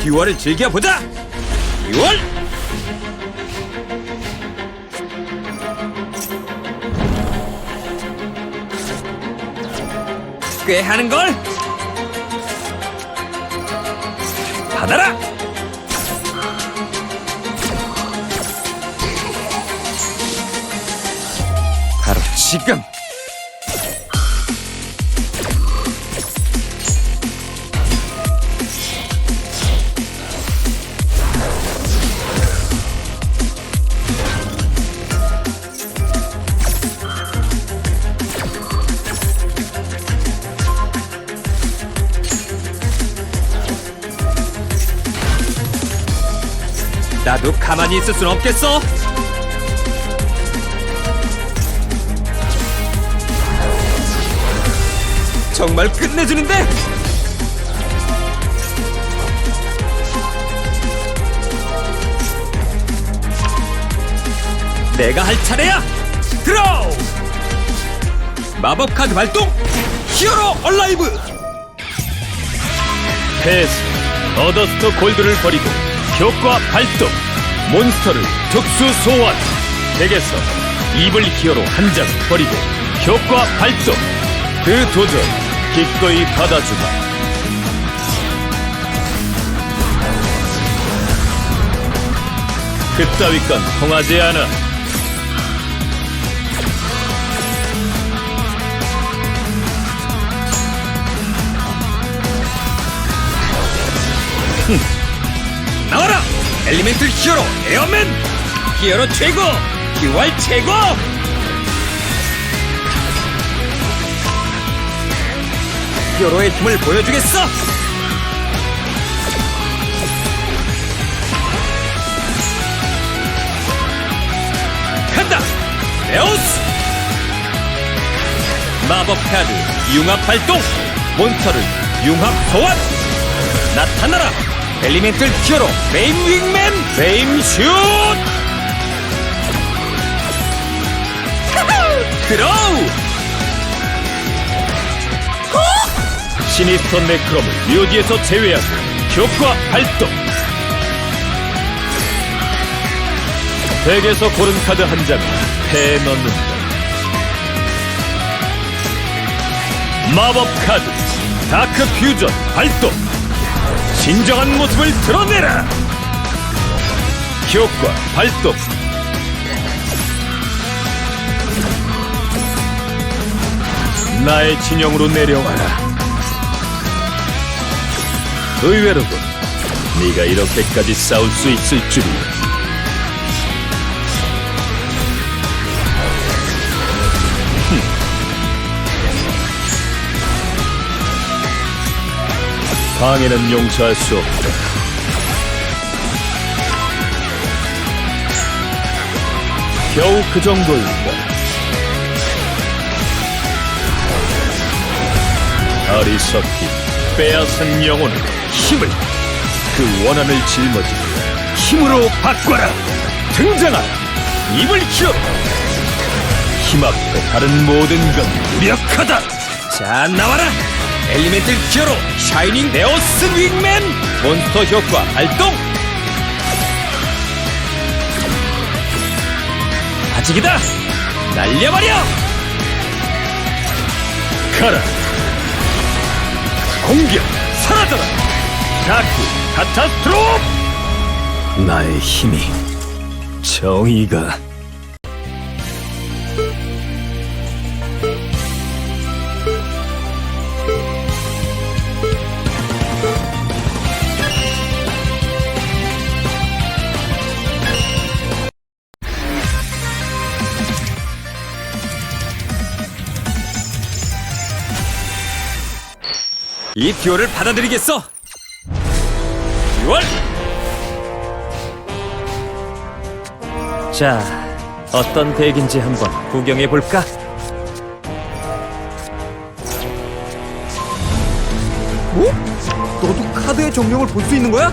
듀얼을 즐겨보자! 듀얼! 꽤 하는걸? 받아라! 바로 지금! 나도 가만히 있을 순 없겠어! 정말 끝내주는데! 내가 할 차례야! 드로우! 마법 카드 발동! 히어로 얼라이브! 패스 어더스트 골드를 버리고 효과 발동 몬스터를 특수 소환. 덱에서 이블 히어로 한 장 버리고 효과 발동. 그 도전 기꺼이 받아주마. 그따위 건 통하지 않아 엘리멘틀 히어로 에어맨! 히어로 최고! 듀얼 최고! 히어로의 힘을 보여주겠어! 간다! 에오스! 마법 카드 융합 발동! 몬스터를 융합 소환! 나타나라! 엘리멘틀 히어로 메인 윙맨 메인 슛! 드로우! 시니스터 네크롬을 묘지에서 제외하고 효과 발동 덱에서 고른 카드 한 장을 패에 넣는다 마법 카드 다크 퓨전 발동 진정한 모습을 드러내라. 효과 발동 나의 진영으로 내려와라. 의외로군 네가 이렇게까지 싸울 수 있을 줄이야 방해는 용서할 수 없다. 겨우 그 정도일까 어리석기 빼앗은 영혼을 힘을 그 원한을 짊어지고 힘으로 바꿔라. 등장하라 입을 키워라 힘 앞에 다른 모든 건 무력하다. 자 나와라! 엘리멘틀 히어로 샤이닝 네오스 윙맨 몬스터 효과 발동! 아직이다! 날려버려! 가라 공격 사라져라 다크 카타스트로프 나의 힘이 정의가 이 듀얼을 받아들이겠어! 듀얼! 자, 어떤 덱인지 한번 구경해볼까? 뭐? 너도 카드의 정령을 볼 수 있는 거야?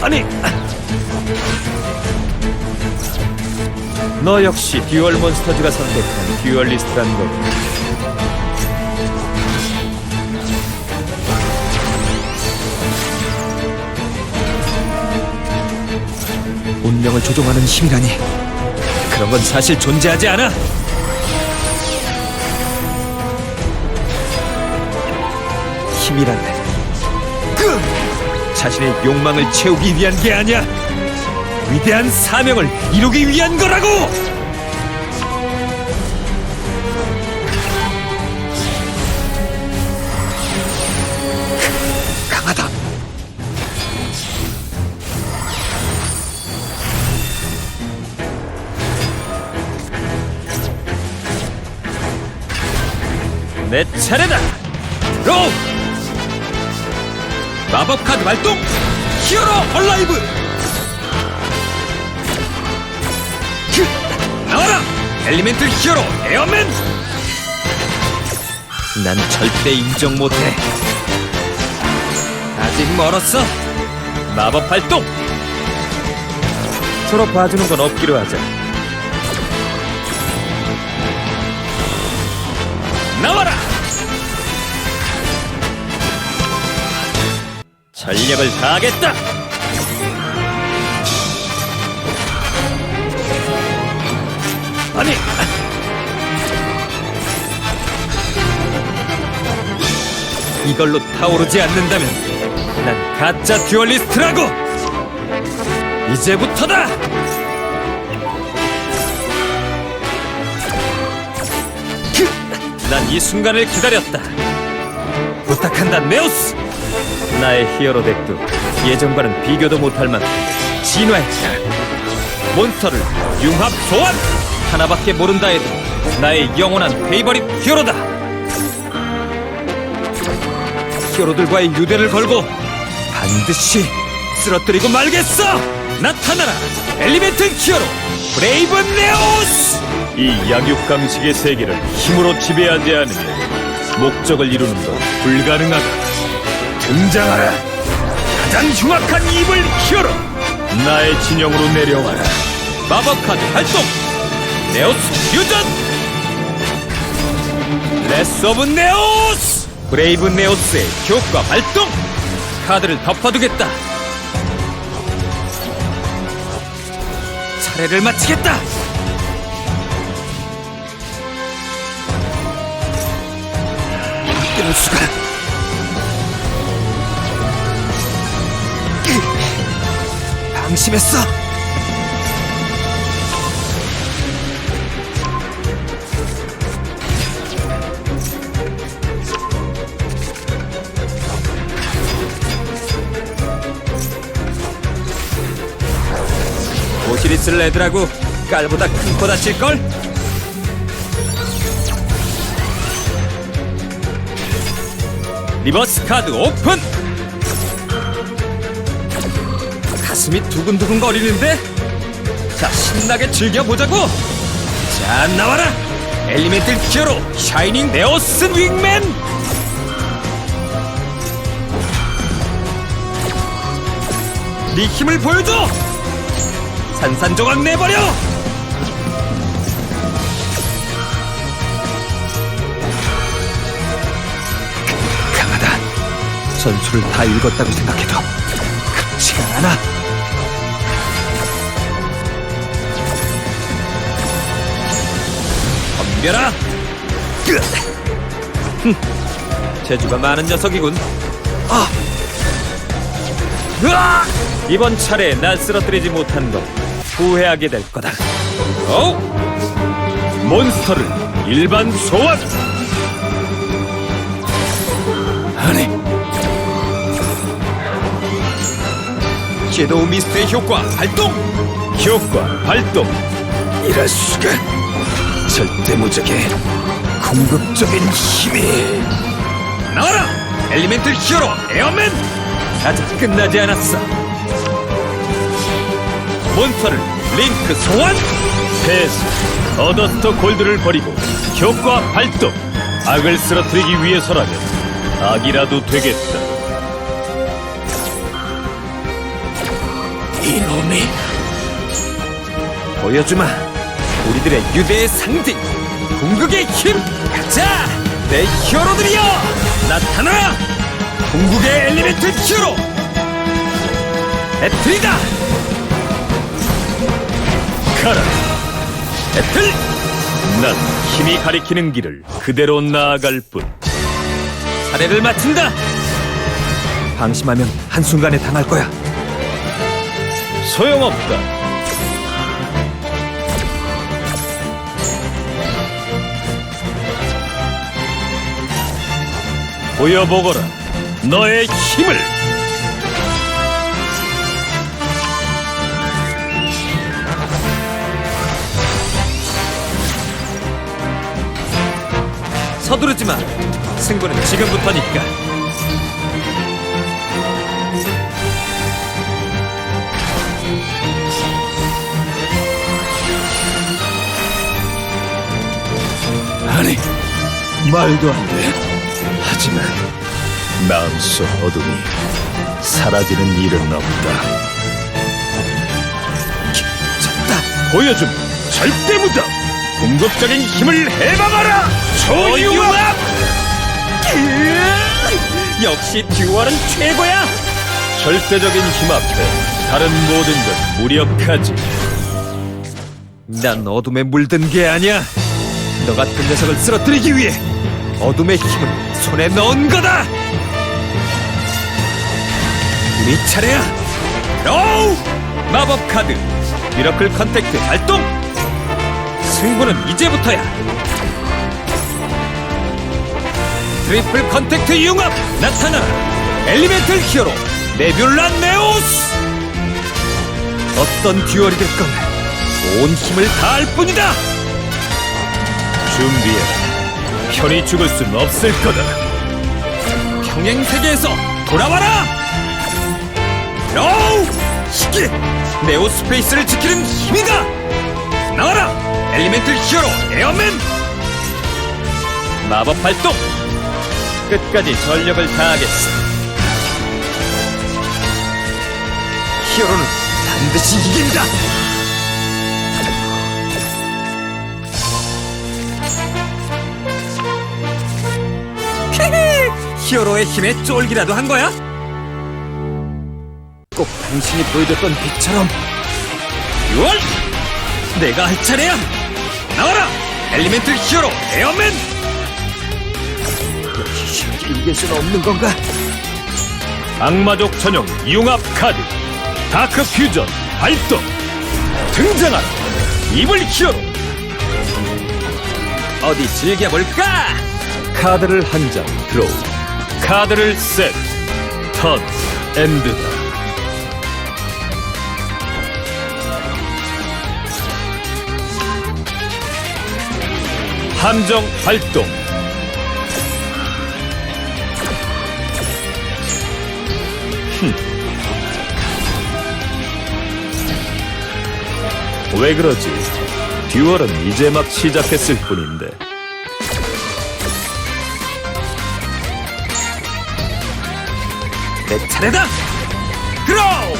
아니 너 역시 듀얼 몬스터즈가 선택한 듀얼리스트란 거고 운명을 조종하는 힘이라니. 그런 건 사실 존재하지 않아. 힘이란 그 자신의 욕망을 채우기 위한 게 아니야. 위대한 사명을 이루기 위한 거라고! 강하다. 내 차례다. 로 마법 카드 발동! 히어로 얼라이브! 그, 나와라! 엘리멘틀 히어로 에어맨! 난 절대 인정 못해. 아직 멀었어. 마법 발동! 서로 봐주는 건 없기로 하자. 나와라 전력을 다하겠다. 아니 이걸로 타오르지 않는다면 난 가짜 듀얼리스트라고! 이제부터다! 난 이 순간을 기다렸다. 부탁한다 네오스 나의 히어로 덱도 예전과는 비교도 못할 만큼 진화했다 몬스터를 융합 소환! 하나밖에 모른다 해도 나의 영원한 페이버릿 히어로다! 히어로들과의 유대를 걸고 반드시 쓰러뜨리고 말겠어! 나타나라 엘리멘트 히어로 브레이브 네오스! 이 약육강식의 세계를 힘으로 지배하지 않으면 목적을 이루는 건 불가능하다. 등장하라. 가장 흉악한 이블 히어로. 나의 진영으로 내려와라. 마법 카드 활동 네오스 퓨전 레스 오브 네오스 브레이브 네오스의 효과 발동 카드를 덮어두겠다 차례를 마치겠다 이럴 수가 방심했어 오시리스 레드라고 깔보다 큰 코 다칠걸? 리버스 카드 오픈! 가슴이 두근두근 거리는데? 자, 신나게 즐겨보자고! 자, 나와라! 엘리멘틀 히어로 샤이닝 네오스 윙맨! 네 힘을 보여줘! 산산조각 내버려! 강하다. 전술을 다 읽었다고 생각해도 그렇지가 않아. 덤벼라! 으! 흠, 재주가 많은 녀석이군. 아! 으아! 이번 차례 날 쓰러뜨리지 못한 건 후회하게 될 거다. 어? 몬스터를 일반 소환. 아니. 섀도우 미스트의 효과 발동! 효과 발동. 이럴 수가 절대 무적의 궁극적인 힘이 나와라 엘리멘틀 히어로 에어맨 아직 끝나지 않았어 몬스터를 링크 소환 패스. 어더스터 골드를 버리고 효과 발동. 악을 쓰러뜨리기 위해서라면 악이라도 되겠다. 이놈이 보여주마 우리들의 유대의 상징 궁극의 힘. 자, 내 히어로들이여! 나타나라 궁극의 엘리멘트 히어로! 배틀이다! 가라! 배틀! 난 힘이 가리키는 길을 그대로 나아갈 뿐. 사례를 마친다! 방심하면 한순간에 당할 거야. 소용없다 보여보거라. 너의 힘을. 서두르지 마 승부는 지금부터니까. 아니 말도 안 돼. 하지만 마음속 어둠이 사라지는 일은 없다. 졌다 보여줌 절대 무다. 궁극적인 힘을 해방하라. 초융합. 역시 듀얼은 최고야 절대적인 힘 앞에 다른 모든 건 무력하지. 난 어둠에 물든 게 아니야. 너 같은 녀석을 쓰러뜨리기 위해 어둠의 힘을 손에 넣은 거다. 우리 차례야. 로우 마법 카드 미러클 컨택트 발동. 승부는 이제부터야. 트리플 컨택트 융합 나타나라. 엘리멘탈 히어로 네뷸라 네오스. 어떤 듀얼이 됐건 온 힘을 다할 뿐이다. 준비해. 편히 죽을 순 없을 거다. 평행 세계에서 돌아와라! 로우! 시키! 네오 스페이스를 지키는 힘이다! 나와라! 엘리멘틀 히어로 에어맨! 마법 발동! 끝까지 전력을 다하겠어. 히어로는 반드시 이긴다! 히어로의 힘에 쫄기라도 한 거야? 꼭 당신이 보여줬던 빛처럼 6월! 내가 할 차례야! 나와라! 엘리멘틀 히어로 에어맨! 역시 이길 수는 없는 건가? 악마족 전용 융합 카드 다크 퓨전 발동 등장하라 이블 히어로 어디 즐겨볼까? 카드를 한 장 드로우 카드를 셋턴. 엔드다. 함정 발동. 흠. 왜 그러지? 듀얼은 이제 막 시작했을 뿐인데 차례다! 그로우!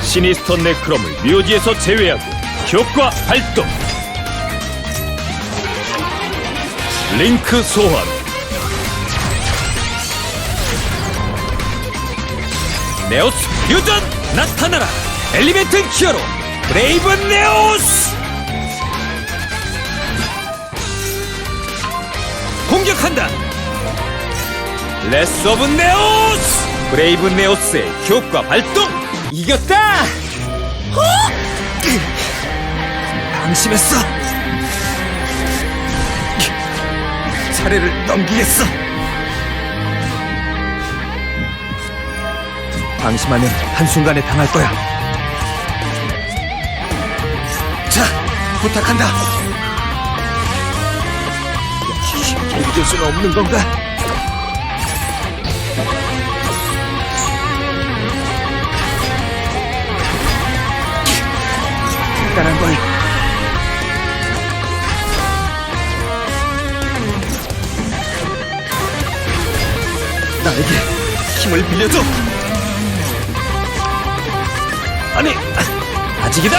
시니스터 네크롬을 묘지에서 제외하고 효과 발동 링크 소환 네오스 퓨전 나타나라! 엘리멘트 히어로 브레이브 네오스! 공격한다! 레스 오브 네오스! 브레이브 네오스의 효과 발동! 이겼다! 어? 방심했어! 차례를 넘기겠어! 방심하면 한순간에 당할 거야. 자, 부탁한다. 이길 수는 없는 건가? 간단한 걸. 나에게 힘을 빌려줘. 아니 아직이다.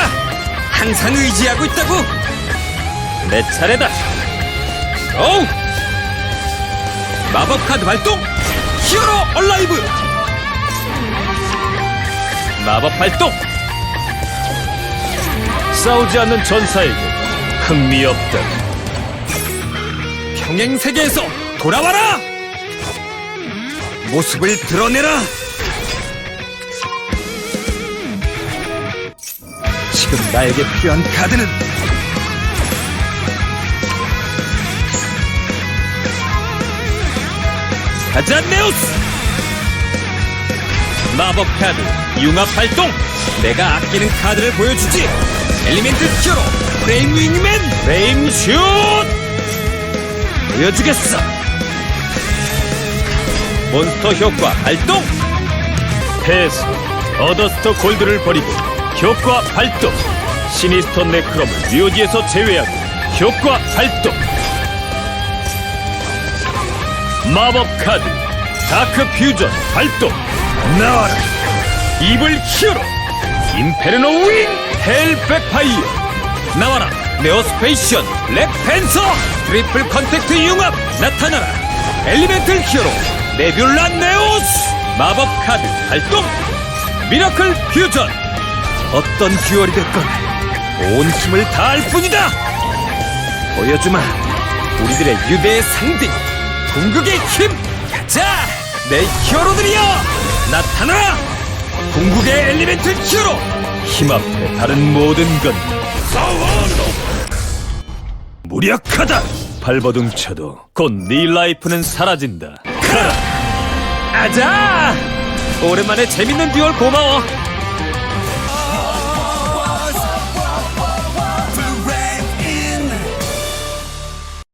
항상 의지하고 있다고. 내 차례다. 어우 마법 카드 발동. 히어로 얼라이브. 마법 발동 싸우지 않는 전사에게 흥미 없다. 평행 세계에서 돌아와라! 모습을 드러내라! 지금 나에게 필요한 카드는 가자 네오스! 마법 카드 융합 발동! 내가 아끼는 카드를 보여주지 엘리멘트 히어로 프레임 윙맨 프레임 슛! 보여주겠어. 몬스터 효과 발동! 패스. 어더스터 골드를 버리고 효과 발동! 시니스터 네크롬을 묘지에서 제외하고 효과 발동! 마법 카드 다크 퓨전 발동! 나와라! 이블 히어로 인페르노 윙 헬백파이어. 나와라 네오스페이션 렉펜서 트리플 컨택트 융합 나타나라. 엘리멘틀 히어로 네뷸라 네오스 마법 카드 발동 미라클 퓨전. 어떤 듀얼이 됐건 온 힘을 다할 뿐이다. 보여주마 우리들의 유대의 상징 궁극의 힘. 가자 내 히어로들이여. 나타나라. 궁극의 엘리멘틀 히어로 힘 앞에 다른 모든 건 무력하다 발버둥 쳐도 곧 네 라이프는 사라진다 아자! 오랜만에 재밌는 듀얼 고마워.